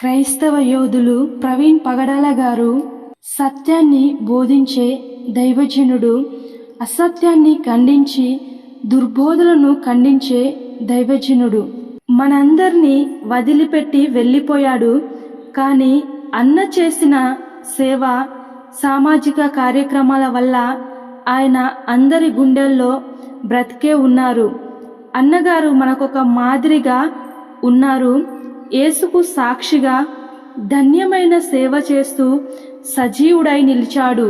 క్రైస్తవ యోధులు ప్రవీణ్ పగడాల గారు సత్యాన్ని బోధించే దైవజనుడు అసత్యాన్ని ఖండించి దుర్బోధలను ఖండించే దైవజనుడు. మనందరినీ వదిలిపెట్టి వెళ్ళిపోయాడు కానీ అన్న చేసిన సేవ సామాజిక కార్యక్రమాల వల్ల ఆయన అందరి గుండెల్లో బ్రతికే ఉన్నారు. అన్నగారు మనకొక మాదిరిగా ఉన్నారు. యేసుకు సాక్షిగా ధన్యమైన సేవ చేస్తూ సజీవుడై నిలిచాడు.